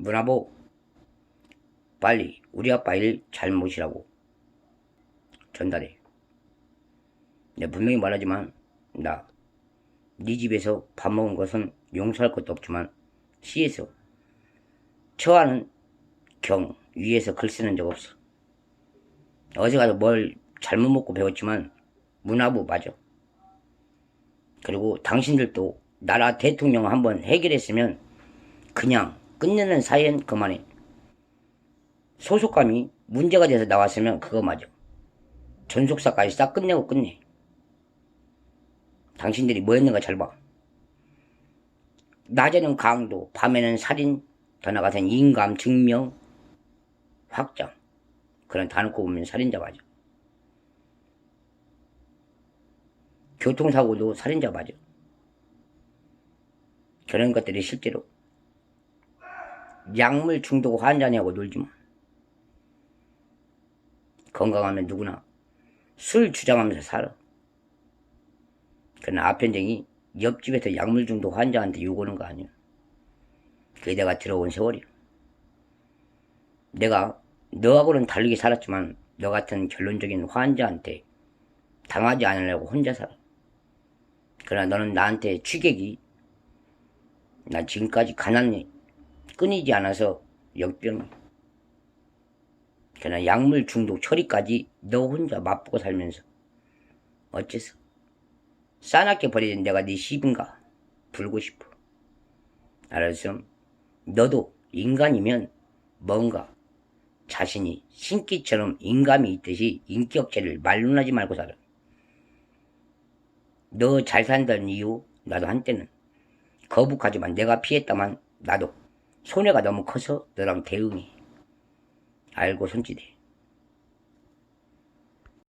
문화보 빨리 우리 아빠 일 잘못이라고 전달해. 내가 분명히 말하지만 나 네 집에서 밥 먹은 것은 용서할 것도 없지만 시에서 처하는 경 위에서 글 쓰는 적 없어. 어제 가서 뭘 잘못 먹고 배웠지만 문화부 맞아. 그리고 당신들도 나라 대통령 한번 해결했으면 그냥 끝내는 사이엔 그만해. 소속감이 문제가 돼서 나왔으면 그거 맞아. 전속사까지 싹 끝내고 끝내. 당신들이 뭐 했는가 잘 봐. 낮에는 강도, 밤에는 살인, 더 나가서는 인감, 증명, 확장. 그런 다 놓고 보면 살인자 맞아. 교통사고도 살인자 맞아. 그런 것들이 실제로 약물 중독 환자냐고 놀지 마. 건강하면 누구나 술 주장하면서 살아. 그러나 아편쟁이 옆집에서 약물 중독 환자한테 욕오는 거 아니야. 그게 내가 들어온 세월이야. 내가 너하고는 다르게 살았지만 너 같은 결론적인 환자한테 당하지 않으려고 혼자 살아. 그러나 너는 나한테 취객이 난 지금까지 가난이 끊이지 않아서 역병이. 그러나 약물 중독 처리까지 너 혼자 맛보고 살면서 어째서 싸납게 버려진 내가 네 시인가 불고 싶어. 알았음 너도 인간이면 뭔가 자신이 신기처럼 인감이 있듯이 인격체를 말론하지 말고 살아. 너 잘 산다는 이유 나도 한때는 거북하지만 내가 피했다만 나도 손해가 너무 커서 너랑 대응해. 알고 손짓해.